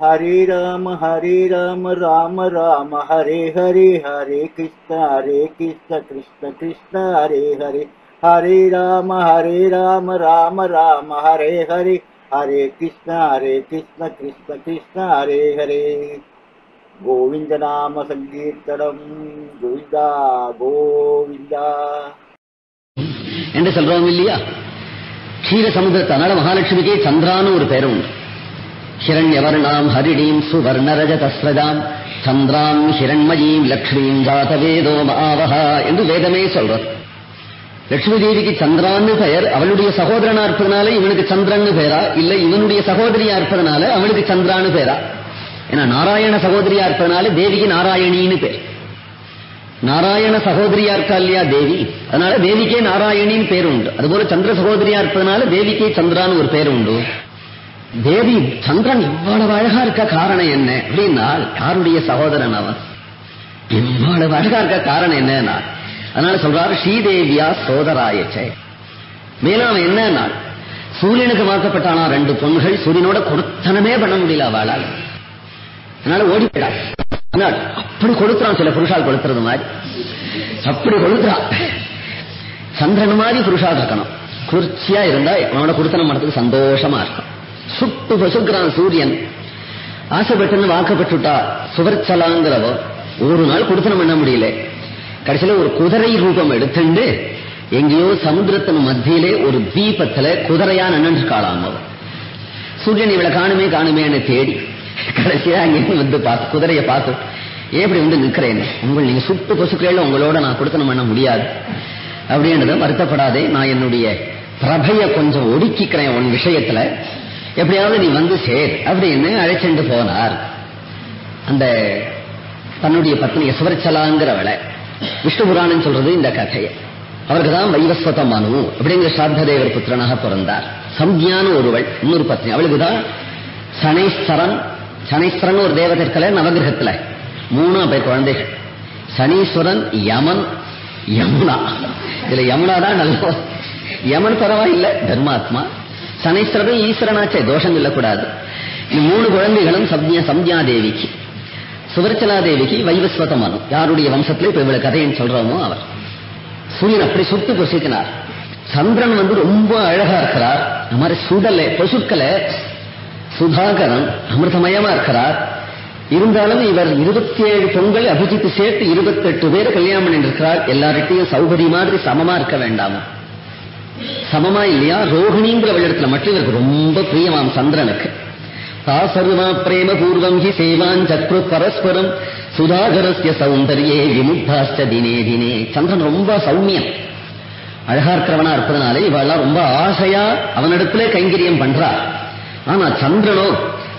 ஹரே ராம ஹரே ராம ராம ராம ஹரே ஹரே ஹரே கிருஷ்ண ஹரே கிருஷ்ண கிருஷ்ண கிருஷ்ண ஹரே ஹரே. ஹரே ராம ஹரே ராம ராம ராம ஹரே ஹரே. ஹரே கிருஷ்ண ஹரே கிருஷ்ண கிருஷ்ண கிருஷ்ண ஹரே ஹரே. கோவிந்த நாம சங்கீர்த்தனம். கோவிந்தா கோவிந்தா. என்று சொல்றோம் இல்லையா? க்ஷீர சமுதிரத்து அதனால மகாலட்சுமிக்கே சந்திரான்னு ஒரு பேரும் உண்டு. ஹிரண்யவர்ணாம் ஹரிணீம் சுவர்ணரஜதஸ்ரஜாம் சந்திராம் ஹிரண்மயீம் லக்ஷ்மீம் ஜாதவேதோ மாவஹா என்று வேதமே சொல்றது. லட்சுமி தேவிக்கு சந்திரான்னு பெயர் அவளுடைய சகோதரனா இருப்பதனால இவனுக்கு சந்திரன்னு பேரா இல்ல இவனுடைய சகோதரியா இருப்பதனால அவளுக்கு சந்திரான்னு பேரா ஏன்னா நாராயண சகோதரியா இருப்பதனால தேவிக்கு நாராயணின்னு பேர். நாராயண சகோதரியா இருக்கா இல்லையா? தேவி. அதனால தேவிக்கே நாராயணின்னு பேர் உண்டு. அதுபோல சந்திர சகோதரியா இருப்பதனால தேவிக்கே சந்திரான்னு ஒரு பேர் உண்டு. தேவி சந்திரன் இவ்வளவு அழகா இருக்க காரணம் என்ன அப்படின்னா யாருடைய சகோதரன் அவன்? இவ்வளவு அழகா இருக்க காரணம் என்னன்னா அதனால சொல்றாரு ஸ்ரீதேவியா சோதராயச்சே. மேலும் அவன் என்னன்னா சூரியனுக்கு வாக்கப்பட்டானா ரெண்டு பொண்கள் சூரியனோட கொடுத்தனமே பண்ண முடியல அவளால். அதனால ஓடி போயிடா ஆனால் அப்படி கொடுக்குறான் சில புருஷால் கொடுக்கறது மாதிரி. அப்படி கொடுக்குறான். சந்திரன் மாதிரி புருஷா இருக்கணும். குளிர்ச்சியா இருந்தா அவனோட கொடுத்தனம் மனத்துக்கு சந்தோஷமா இருக்கும். சுட்டு பசுக்கிறான் சூரியன். ஆசைப்பட்டுன்னு வாக்கப்பட்டுட்டா சுவர்ச்சலாங்கிறவ ஒரு நாள் கொடுத்தனம் பண்ண முடியல. கடைசியில ஒரு குதிரை ரூபம் எடுத்துண்டு எங்கேயோ சமுத்திரத்தின் மத்தியிலே ஒரு தீபத்துல குதிரையா நின்று காலாம் அவ. சூரியன் இவளை காணுமே காணுமேன்னு தேடி. கடைசியா அங்கேயும் வந்து பார்த்து குதிரையை பார்த்து ஏன் இப்படி வந்து நிற்கிறேன்னு? உங்கள் நீங்க சுட்டு கொசுக்கிறேன் உங்களோட நான் கொடுத்தனம் பண்ண முடியாது. அப்படின்றத வருத்தப்படாதே நான் என்னுடைய பிரபைய கொஞ்சம் ஒடுக்கிக்கிறேன் உன் விஷயத்துல. எப்படியாவது நீ வந்து சேர் அப்படின்னு அழைச்சிட்டு போனார். அந்த தன்னுடைய பத்னி யசுவரச்சலாங்கிறவளை விஷ்ணு புராணம் சொல்றது இந்த கதையை. அவருக்கு தான் வைவஸ்வத மனு அப்படிங்கிற சாத்ததேவர் புத்திரனாக பிறந்தார். சம்யான ஒருவள் இன்னொரு பத்னி. அவளுக்கு தான் சனீஸ்வரன் சனீஸ்வரன் ஒரு தேவதை இருக்கல நவகிரகத்துல. மூணா பேர் குழந்தைகள். சனீஸ்வரன் யமன் யமுனா. இதுல யமுனா தான் நல்ல யமன் பரவாயில்லை தர்மாத்மா. சனீஸ்வரன் ஈஸ்வரனாச்சே தோஷம் சொல்லக்கூடாது. இந்த மூணு குழந்தைகளும் சம்யா சம்யா தேவிக்கு சுவர்ச்சலா தேவிக்கு வைவஸ்வத யாருடைய வம்சத்துல இப்ப இவ்வளவு கதைன்னு சொல்றோமோ அவர் சூரியன் அப்படி சுட்டு புசிக்கினார் சந்திரன் வந்து ரொம்ப அழகா இருக்கிறார் இந்த மாதிரி சுடலை பசுக்களை சுதாகரன் அமிர்தமயமா இருக்கிறார் இருந்தாலும் இவர் இருபத்தி ஏழு பொங்கல் அபிஜித்து சேர்த்து இருபத்தி எட்டு பேர் கல்யாணம் பண்ணிட்டு இருக்கிறார் எல்லார்கிட்டையும் சௌகரிய மாதிரி சமமா இருக்க வேண்டாமா சமமா இல்லையா? ரோஹிணிங்கிற இடத்துல மட்டும் இவருக்கு ரொம்ப பிரியமாம் சந்திரனுக்கு. தாசர்வா பிரேம பூர்வம் ஹி சேவான் சக்ரு பரஸ்பரம் சுதாகரஸ்ய சௌந்தரியே விமுக்தாஸ்ட தினே தினே. சந்திரன் ரொம்ப சௌமியம். அழகா இருக்கிறவனா இருப்பதனால இவெல்லாம் ரொம்ப ஆசையா அவனிடத்துல கைங்கரியம் பண்றா. ஆனா சந்திரனோ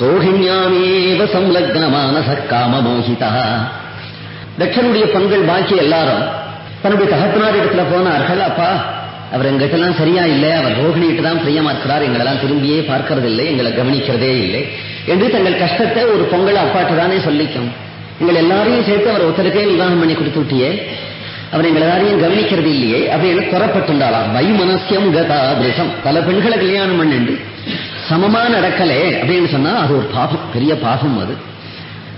ரோஹிணியாமேவ சம்லக்னமான சக்காம மோகிதா தட்சனுடைய பண்கள் பாக்கி எல்லாரும் தன்னுடைய தகப்பனார் இடத்துல போனார்கள் அப்பா அவர் எங்கிட்டலாம் சரியா இல்லை அவர் ரோஹிணிட்டு தான் பிரியமா இருக்கிறார் எங்களெல்லாம் திரும்பியே பார்க்கறது இல்லை எங்களை கவனிக்கிறதே இல்லை என்று தங்கள் கஷ்டத்தை ஒரு பொங்கல் அப்பாட்டு தானே சொல்லிக்கும். எங்கள் எல்லாரையும் சேர்த்து அவர் ஒருத்தருக்கே விவாகம் பண்ணி கொடுத்து விட்டியே அவர் எங்கள் எல்லாரையும் கவனிக்கிறது இல்லையே அப்படின்னு குறப்பட்டுண்டாளாம் வைமனசியம் கதா திருஷம் பல பெண்களை கல்யாணம் பண்ணிண்டு சமமா நடக்கலே அப்படின்னு சொன்னா அது ஒரு பாபம் பெரிய பாபம் அது.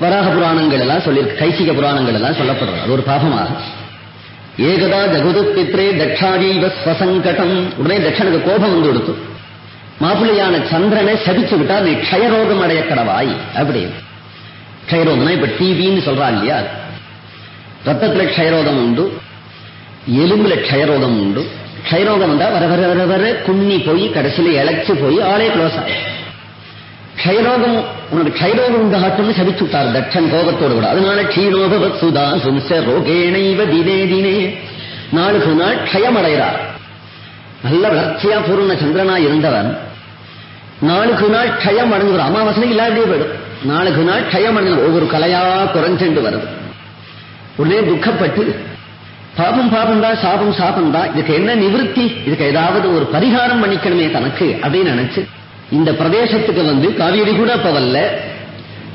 வராக புராணங்கள் எல்லாம் சொல்லியிருக்கு கைசிக புராணங்கள் எல்லாம் சொல்லப்படுறது. அது ஒரு பாபமாகும். ஏகதா ஜகுது பித்ரே தட்சாதீவ ஸ்வசங்கடம். உடனே தட்சனுக்கு கோபம் வந்து கொடுத்து மாப்பிள்ளையான சந்திரனை சபிச்சு விட்டா நீ க்ஷயரோகம் அடைய கடவாய் அப்படின்னு. க்ஷயரோகம்னா இப்ப டிவின்னு சொல்றா இல்லையா? ரத்தத்துல க்ஷயரோகம் உண்டு எலும்புல க்ஷயரோகம் உண்டு. க்ஷயரோகம் வந்தா வர வர வர வர குன்னி போய் கடைசியில இழைச்சு போய் ஆளே க்ளோஸ் ஆகும். க்ஷயரோகம் உனக்கு க்ஷயரோகம் உண்டாகட்டும்னு சபிச்சு விட்டார் தட்சன் கோபத்தோடு கூட. அதனால க்ஷீணோபவத் வசுதா சும்ச ரோகேணைவ தினே தினே. நாளுக்கு நாள் க்ஷயம் நல்ல வளர்ச்சியா பூர்ண சந்திரனா இருந்தவன். நாளுக்கு நாள் க்ஷயம் அடைஞ்சுற அமாவாசனை இல்லாதே போயிடும். நாளுக்கு நாள் க்ஷயம் அடைஞ்சு ஒவ்வொரு கலையா குறைஞ்சுண்டு வருது. உடனே துக்கப்பட்டு பாபம் பாபம் தான் சாபம் சாபம் தான் இதுக்கு என்ன நிவிருத்தி? இதுக்கு ஏதாவது ஒரு பரிகாரம் பண்ணிக்கணுமே தனக்கு அப்படின்னு நினைச்சு இந்த பிரதேசத்துக்கு வந்து காவேரி கூட அப்ப வரல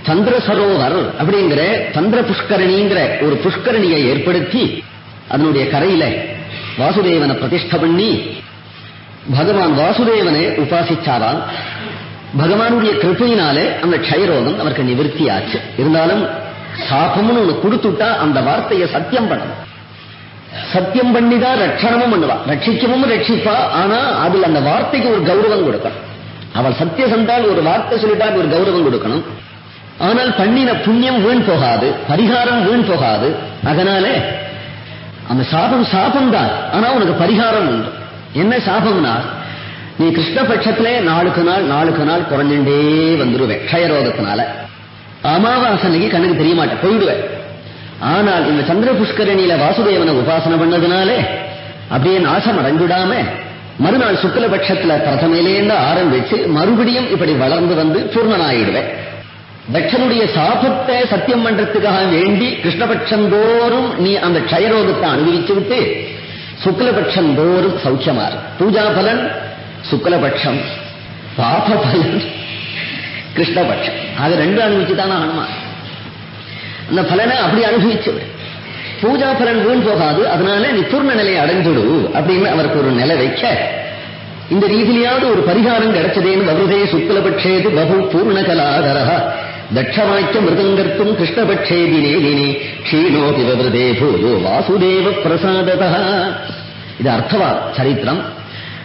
சந்திர சரோவர் அப்படிங்கிற சந்திர புஷ்கரணிங்கிற ஒரு புஷ்கரணியை ஏற்படுத்தி அதனுடைய கரையில வாசுதேவனை பிரதிஷ்ட பண்ணி பகவான் வாசுதேவனை உபாசிச்சாராம். பகவானுடைய கிருப்பையினாலே அந்த க்ஷயரோகம் அவருக்கு நிவர்த்தி ஆச்சு. இருந்தாலும் சாபம்னு ஒண்ணு கொடுத்துட்டா அந்த வார்த்தையை சத்தியம் பண்ணணும். சத்தியம் பண்ணிதான் ரட்சணமும் பண்ணுவா ரட்சிக்கவும் ரட்சிப்பா ஆனா அதுல அந்த வார்த்தைக்கு ஒரு கௌரவம் கொடுக்கணும். அவள் சத்தியசந்தால் ஒரு வார்த்தை சொல்லிட்டா ஒரு கௌரவம் கொடுக்கணும். ஆனால் பண்ணின புண்ணியம் வீண் போகாது பரிகாரம் வீண் போகாது. அதனாலே அந்த சாபம் சாபம் தான் ஆனா உனக்கு பரிகாரம் உண்டு. என்ன சாபம்னா நீ கிருஷ்ணபட்சத்துல நாளுக்கு நாள் நாளுக்கு நாள் குறைஞ்சுட்டே வந்துருவேன் க்ஷயரோகத்தினால. அமாவாசனைக்கு கண்ணுக்கு தெரிய மாட்டேன் போயிடுவேன் ஆனால் இந்த சந்திர புஷ்கரணியில வாசுதேவனை உபாசனை பண்ணதுனாலே அப்படியே நாசம் அடைஞ்சுடாம மறுநாள் சுக்லபட்சத்துல பிரதமையிலேருந்து ஆரம்பிச்சு மறுபடியும் இப்படி வளர்ந்து வந்து பூர்ணனாயிடுவேன். தட்சனுடைய சாபத்தை சத்தியம் பண்றதுக்காக வேண்டி கிருஷ்ணபட்சம் தோறும் நீ அந்த க்ஷயரோகத்தை அனுபவிச்சு விட்டு சுக்லபட்சம் தோறும் சௌக்கியமாறு. பூஜா பலன் சுக்லபட்சம் பாப பலன் கிருஷ்ணபட்சம் அது ரெண்டும் அனுபவிச்சு தானே அந்த பலனை அப்படி அனுபவிச்சு விடு. பூஜா பலன் வீண் போகாது அதனால நீ பூர்ண நிலையை அடைஞ்சுடு அப்படின்னு அவருக்கு ஒரு நிலை வைக்க இந்த ரீதியிலாவது ஒரு பரிகாரம் கிடைச்சதேன்னு வகுதே சுக்லபட்சேது பகு பூர்ணகலாதரா தட்சவாக்கிய மிருதங்கர்த்தும் கிருஷ்ணபட்சே தினே தினே க்ஷீணோபி விவருதே பூயோ வாசுதேவ பிரசாததா இது அர்த்தவா சரித்திரம்?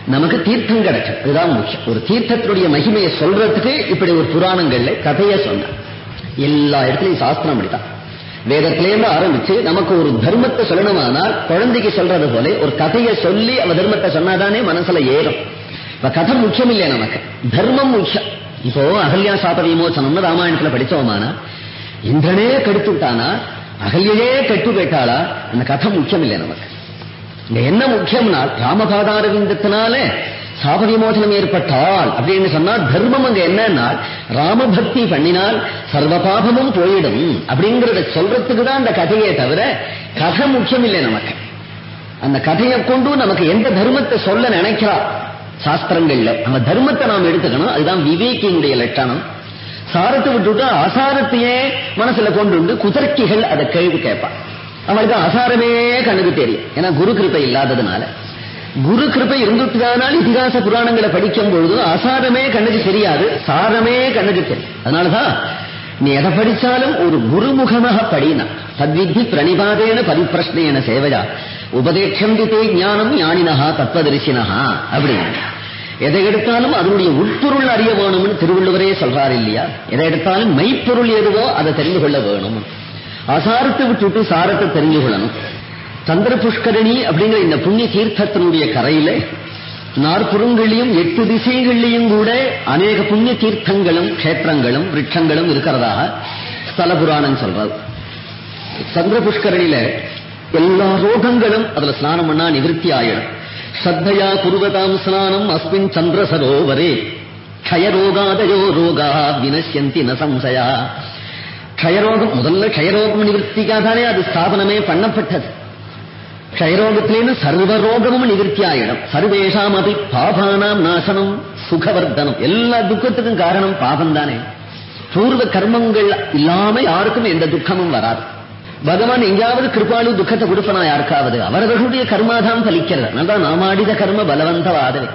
நமக்கு தீர்த்தம் கிடைச்சது இதுதான் முக்கியம். ஒரு தீர்த்தத்தினுடைய மகிமையை சொல்றதுக்கு இப்படி ஒரு புராணங்கள்ல கதையை சொன்ன எல்லா இடத்துலயும் சாஸ்திரம் அப்படித்தான். வேதத்திலேருந்து ஆரம்பிச்சு நமக்கு ஒரு தர்மத்தை சொல்லணுமானால் குழந்தைக்கு சொல்றது போல ஒரு கதையை சொல்லி அவ தர்மத்தை சொன்னாதானே மனசுல ஏறும். இப்ப கதை முக்கியம் இல்லையா நமக்கு. தர்மம் முக்கியம். இப்போ அகல்யா சாப விமோசனம்னு ராமாயணத்துல படிச்சோமானா இந்திரனே கெடுத்து விட்டானா அகல்யையே கெட்டு போயிட்டாளா அந்த கதை முக்கியம் இல்லையா நமக்கு. இங்க என்ன முக்கியம்னா ராமபாதாரவிந்தத்தினால சாப விமோசனம் ஏற்பட்டால் அப்படின்னு சொன்னா தர்மம் அங்க என்னன்னா ராமபக்தி பண்ணினால் சர்வ பாபமும் போயிடும் அப்படிங்கறத சொல்றதுக்கு தான் அந்த கதையே தவிர கதை முக்கியம் இல்லை நமக்கு. அந்த கதையை கொண்டு நமக்கு எந்த தர்மத்தை சொல்ல நினைக்கிறா சாஸ்திரங்கள்ல? நம்ம தர்மத்தை நாம் எடுத்துக்கணும். அதுதான் விவேகியினுடைய லட்சணம். சாரத்தை விட்டுட்டு அசாரத்தையே மனசுல கொண்டு குதர்க்கிகள் அதை கேள்வி கேட்பான். அவளுக்கு அசாரமே கண்ணுக்கு தெரியும். ஏன்னா குரு கிருப்பை இல்லாததுனால. குரு கிருப்பை இருந்துட்டுதானால் இதிகாச புராணங்களை படிக்கும் பொழுது அசாரமே கண்ணுக்கு தெரியாது சாரமே கண்ணுக்கு தெரியும் அதனாலதான் நீ எதை படிச்சாலும் ஒரு குருமுகமாக படினா தத்வித்தி பிரணிபாதேன பரிப்பிரஷ்னேன சேவையா உபதேட்சம் தே ஞானம் ஞானினஹா தத்துவதரிசினஹா அப்படின்னு. எதை எடுத்தாலும் அதனுடைய உட்பொருள் அறிய வேணும்னு திருவள்ளுவரே சொல்றாரு இல்லையா? எதை எடுத்தாலும் மெய்ப்பொருள் எதுவோ அதை தெரிந்து கொள்ள வேணும். அசாரத்தை விட்டுட்டு சாரத்தை தெரிஞ்சு கொள்ளணும். சந்திர புஷ்கரணி அப்படிங்கிற இந்த புண்ணிய தீர்த்தத்தினுடைய கரையில நாற்புறங்களிலும் எட்டு திசைகள்லையும் கூட அநேக புண்ணிய தீர்த்தங்களும் கஷேத்திரங்களும் விரட்சங்களும் இருக்கிறதாக ஸ்தல புராணம் சொல்றது சந்திர புஷ்கரணியில எல்லா ரோகங்களும் அதுல ஸ்நானம் பண்ணா நிவிருத்தி ஆயிடும். ஸ்ரத்தையா குருவதாம் ஸ்நானம் அஸ்மின் சந்திர சரோவரே. க்ஷயரோகாதயோ ரோகா வினசியந்தி நசம்சயா க்ஷயரோகம் முதல்ல க்ஷயரோகம் நிவர்த்திக்காக தானே அது ஸ்தாபனமே பண்ணப்பட்டது. க்ஷயரோகத்திலேருந்து சர்வரோகமும் நிவர்த்தி ஆயிடும் சர்வேஷாம் பாபானாம் நாசனம் சுகவர்தனம் எல்லா துக்கத்துக்கும் காரணம் பாபம் தானே பூர்வ கர்மங்கள் இல்லாம யாருக்கும் எந்த துக்கமும் வராது பகவான் எங்கேயாவது கிருபாலு துக்கத்தை கொடுப்பனா யாருக்காவது அவர்களுடைய கர்மாதான் பலிக்கிறது அதான் நாம் ஆடித கர்ம பலவந்தவாதவே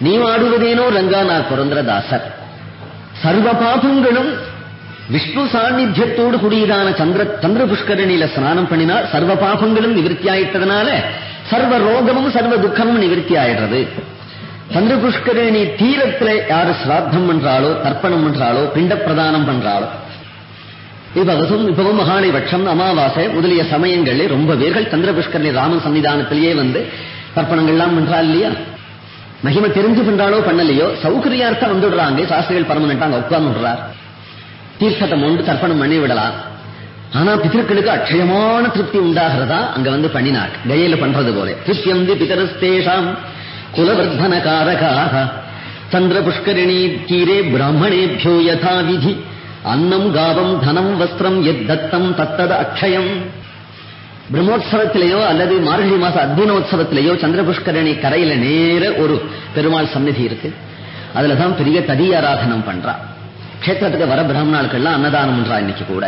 நீ ஆடுவதேனோ ரங்கா நான் சர்வ பாபங்களும் விஷ்ணு சாநித்தியத்தோடு கூடியதான சந்திர சந்திர புஷ்கரணியில ஸ்நானம் பண்ணினால் சர்வ பாபங்களும் நிவர்த்தி ஆயிட்டதுனால சர்வ ரோகமும் சர்வ துக்கமும் நிவர்த்தி ஆயிடுறது சந்திர புஷ்கரணி தீரத்துல யாரு சிராத்தம் பண்றாளோ தர்ப்பணம் பண்றாளோ பிண்ட பிரதானம் பண்றாளோ இப்பவும் இப்பவும் மகாணிபட்சம் அமாவாசை முதலிய சமயங்களில் ரொம்ப பேர்கள் சந்திர புஷ்கரணி ராமன் சன்னிதானத்திலேயே வந்து தர்ப்பணங்கள்லாம் பண்றா இல்லையா? மகிமை தெரிஞ்சு பண்றாளோ பண்ணலையோ? சௌகரியார்த்தம் வந்துடுறாங்க. சாஸ்திரிகள் பரமனட்டா உட்கார்ந்து விடுறாரு. தீர்த்தத்தை மொண்டு தர்ப்பணம் பண்ணி விடலாம். ஆனா பிதர்களுக்கு அட்சயமான திருப்தி உண்டாகிறதா அங்க வந்து பண்ணினார். கயையில பண்றது போல. திருப்தியம் தி பிதரஸ்தேஷாம் குலவர்தன காரகாக சந்திர புஷ்கரிணி தீரே பிராமணேபியோ யதா விதி அன்னம் காவம் தனம் வஸ்திரம் எத் தத்தம் தத்தது அக்ஷயம். பிரம்மோத்சவத்திலேயோ அல்லது மார்கழி மாச அத்தியனோத்சவத்திலேயோ சந்திர புஷ்கரணி கரையில நேர ஒரு பெருமாள் சந்நிதி இருக்கு. அதுலதான் பெரிய ததியாராதனம் பண்றா. கஷேத்திரத்துக்கு வர பிராமணாளுக்கெல்லாம் அன்னதானம் பண்றா இன்னைக்கு கூட.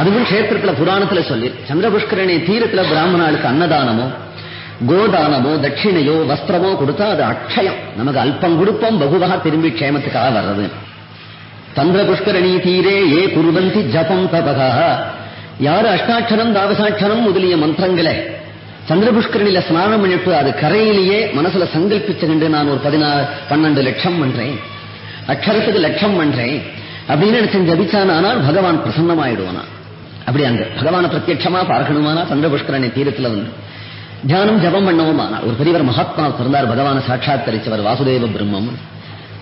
அதுவும் கஷேத்திரத்துல புராணத்துல சொல்லி சந்திரபுஷ்கரணி தீரத்துல பிராமணாளுக்கு அன்னதானமோ கோதானமோ தட்சிணையோ வஸ்திரமோ கொடுத்தா அது அக்ஷயம். நமக்கு அல்பம் கொடுப்போம் பகுவாக திரும்பி க்ஷேமத்துக்காக வர்றது. தந்திர புஷ்கரணி தீரே ஏ குருவந்தி ஜபம் தபகா. யாரு அஷ்டாட்சரம் தாவசாட்சரம் முதலிய மந்திரங்களை? சந்திரபுஷ்கரணியில ஸ்நானம் பண்ணிட்டு அது கரையிலேயே மனசுல சங்கல்பிச்சுக்கிண்டு நான் ஒரு பதினாறு பன்னெண்டு லட்சம் பண்றேன். அக்ஷரத்துக்கு லட்சம் பண்றேன் அப்படின்னு நினைச்சு ஜபிச்சானால் பகவான் பிரசன்னமாயிடுவானா? அப்படி அங்க பகவான பிரத்யட்சமா பார்க்கணுமானா சந்திர புஷ்கரணி தீரத்துல வந்து? தியானம் ஜபம் பண்ணவுமானா? ஒரு பெரியவர் மகாத்மா பிறந்தார் பகவான சாட்சாத்தரிச்சவர் வாசுதேவ பிரம்மம்.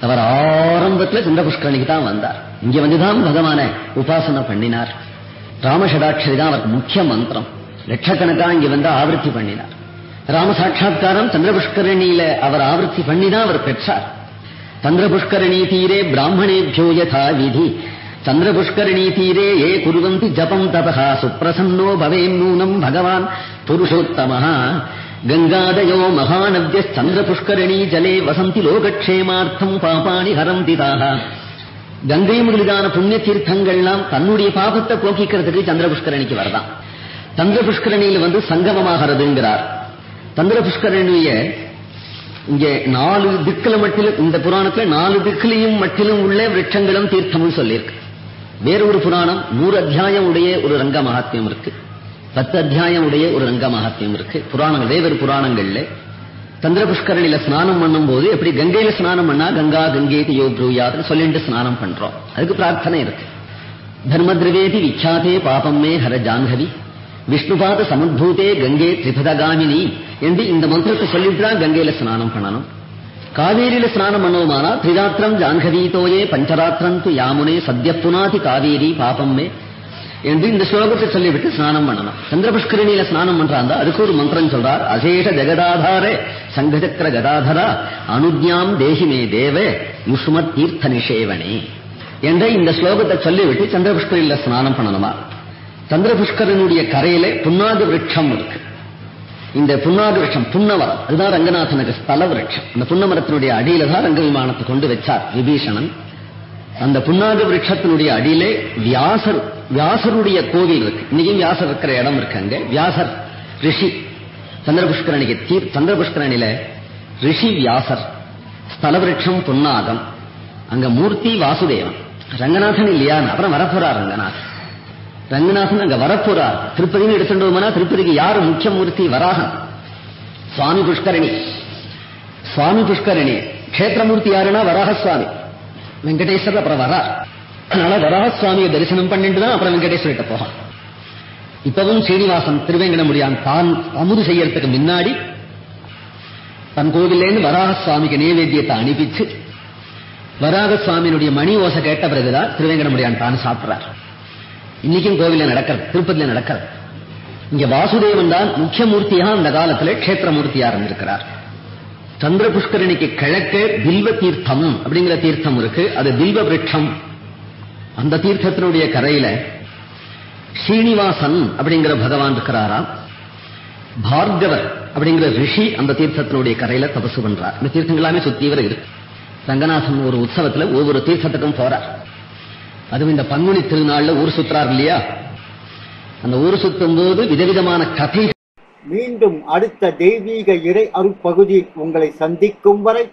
அவர் ஆரம்பத்துல சந்திர புஷ்கரணிக்கு தான் வந்தார். இங்க வந்துதான் பகவானை உபாசனை பண்ணினார். ராமஷடாட்சரி தான் அவருக்கு முக்கிய மந்திரம். லட்சக்கணக்கா இங்க வந்து ஆவர்த்தி பண்ணினார். ராம சாட்சா்காரம் சந்திர புஷ்கரணியில அவர் ஆவர்த்தி பண்ணி தான் அவர் பெற்றார். சந்திர புஷ்கரணி தீரே பிராமணேபியோ யதா விதி. சந்திர புஷ்கரணி தீரே ஏ குருவந்தி ஜபம் தபா சுப்பிரசன்னோ பவேம் நூனம் பகவான் புருஷோத்தம கங்காதயோ மகாநவ்ய சந்திர புஷ்கரணி ஜலே வசந்தி லோகக்ஷேமார்த்தம் பாபாணி ஹரந்தி தாகா கங்கை முதலான புண்ணிய தீர்த்தங்கள்லாம் தன்னுடைய பாபத்தை போக்கிக்கிறதுக்கு சந்திர புஷ்கரணிக்கு வரதான். சந்திர புஷ்கரணியில் வந்து சங்கமமாகிறதுங்கிறார். சந்திர புஷ்கரணிய இங்கே நாலு திக்குல மட்டிலும் இந்த புராணத்துல நாலு திக்கிலையும் மட்டிலும் உள்ள விரட்சங்களும் தீர்த்தமும் சொல்லியிருக்கு. வேற ஒரு புராணம் நூறு அத்தியாயம் உடைய ஒரு ரங்க மகாத்மியம் இருக்கு. பத்து அத்தியாயம் உடைய ஒரு ரங்க மகாத்மியம் இருக்கு. புராணங்கள் வேறு புராணங்கள்ல. சந்திர புஷ்கரணியில ஸ்நானம் பண்ணும் போது எப்படி கங்கையில ஸ்நானம் பண்ணா கங்கா கங்கேதி யோ ப்ரூயாத்னு சொல்லிட்டு ஸ்நானம் பண்றோம். அதுக்கு பிரார்த்தனை இருக்கு. தர்மத்ரவேதி விக்யாதே பாபம் மே ஹர ஜான்ஹவி. விஷ்ணுபாத சமுத்பூதே கங்கே திரிபதகாமினி என்று இந்த மந்திரத்தை சொல்லிட்டு தான் கங்கையில ஸ்நானம் பண்ணணும். காவேரியில ஸ்நானம் பண்ணுவோமானா திரிராத்திரம் ஜான்கதீதோயே பஞ்சராத்திரம் து யாமுனே சத்ய புனாதி காவேரி பாபம் மே என்று இந்த ஸ்லோகத்தை சொல்லிவிட்டு ஸ்நானம் பண்ணணும். சந்திரபுஷ்கரணியில ஸ்நானம் பண்றாங்க அதுக்கு ஒரு மந்திரம் சொல்றார் அசேஷ ஜெகதாதாரே சங்கச்சக்கர கதாதரா அனுஜாம் தேஹிமே தேவ தேவே யுஷ்மத் தீர்த்த நிஷேவனே. என்ற இந்த ஸ்லோகத்தை சொல்லிவிட்டு சந்திரபுஷ்கரியில ஸ்நானம் பண்ணணுமா? சந்திரபுஷ்கரனுடைய கரையில புன்னாக விரட்சம் இருக்கு. இந்த புன்னாக விரட்சம் புன்னமரம் அதுதான் ரங்கநாதனுக்கு ஸ்தல விரட்சம். அந்த புன்னமரத்தினுடைய அடியில தான் ரங்க விமானத்தை கொண்டு வச்சார் விபீஷணன். அந்த புண்ணாது விரட்சத்தினுடைய அடியிலே வியாசர் வியாசருடைய கோவில் இருக்கு. இன்னைக்கும் வியாசர் இருக்கிற இடம் இருக்கு அங்க. வியாசர் ரிஷி. சந்திரபுஷ்கரணிக்கு தீர் சந்திரபுஷ்கரணியில ரிஷி வியாசர் ஸ்தல விருட்சம் அங்க மூர்த்தி வாசுதேவன். ரங்கநாதன் இல்லையா அப்புறம் வரப்போறார் ரங்கநாதன். ரங்கநாதன் அங்க வரப்போறார். திருப்பதின்னு எடுத்துட்டோம்னா திருப்பதிக்கு யாரு முக்கிய மூர்த்தி வராகன் சுவாமி புஷ்கரணி. சுவாமி புஷ்கரணி. கஷேத்திரமூர்த்தி யாருன்னா வராக சுவாமி வெங்கடேஸ்வரர் அப்புறம் வரா அதனால வராக சுவாமியை தரிசனம் பண்ணிட்டு தான் அப்புறம் வெங்கடேஸ்வரிட்ட போகான் இப்பவும் ஸ்ரீனிவாசன் திருவேங்கடமுடியான் தான் அமுது செய்யறதுக்கு முன்னாடி தன் கோவிலேருந்து வராக சுவாமிக்கு நைவேத்தியத்தை அனுப்பிச்சு வராகசுவாமியினுடைய மணி ஓசை கேட்ட பிறகுதான் திருவேங்கடமுடியான் தான் சாப்பிட்றார். இன்னைக்கும் கோவில நடக்கிறது திருப்பதியில நடக்கிறது. இங்க வாசுதேவன் தான் முக்கிய மூர்த்தியா அந்த காலத்துல கஷேத்திரமூர்த்தியா இருந்திருக்கிறார். சந்திர புஷ்கரணிக்கு கிழக்கு பில்வ தீர்த்தம் அப்படிங்கிற தீர்த்தம் இருக்கு. அது பில்வ விரட்சம் அந்த தீர்த்தத்தினுடைய கரையில ஸ்ரீனிவாசன் அப்படிங்கிற பகவான் இருக்கிறாராம் பார்கவர் அப்படிங்கிற ரிஷி அந்த தீர்த்தத்தினுடைய கரையில தபசு பண்றார். இந்த தீர்த்தங்கள் எல்லாமே சுத்தியவர் இருக்கு. ரங்கநாதன் ஒரு உற்சவத்துல ஒவ்வொரு தீர்த்தத்துக்கும் போறார். அதுவும் இந்த பங்குனி திருநாள்ல ஊர் சுத்துறார் இல்லையா? அந்த ஊர் சுத்தும் போது விதவிதமான கதை. மீண்டும் அடுத்த தெய்வீக இறை அருட்பகுதியில் உங்களை சந்திக்கும் வரை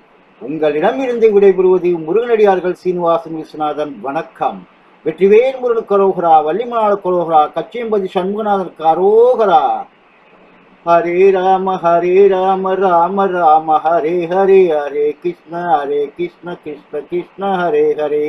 உங்களிடமிருந்து விடைபெறுவது முருகனடியார்கள் சீனிவாசன் விஸ்வநாதன். வணக்கம். வெற்றிவேல் முருகன் கரோகரா வள்ளிமலாள கரோகரா கச்சியம்பதி சண்முகநாதன் கரோகரா. ஹரே ராம ஹரே ராம ராம ராம ஹரே ஹரே ஹரே கிருஷ்ண ஹரே கிருஷ்ண கிருஷ்ண கிருஷ்ண ஹரே ஹரே.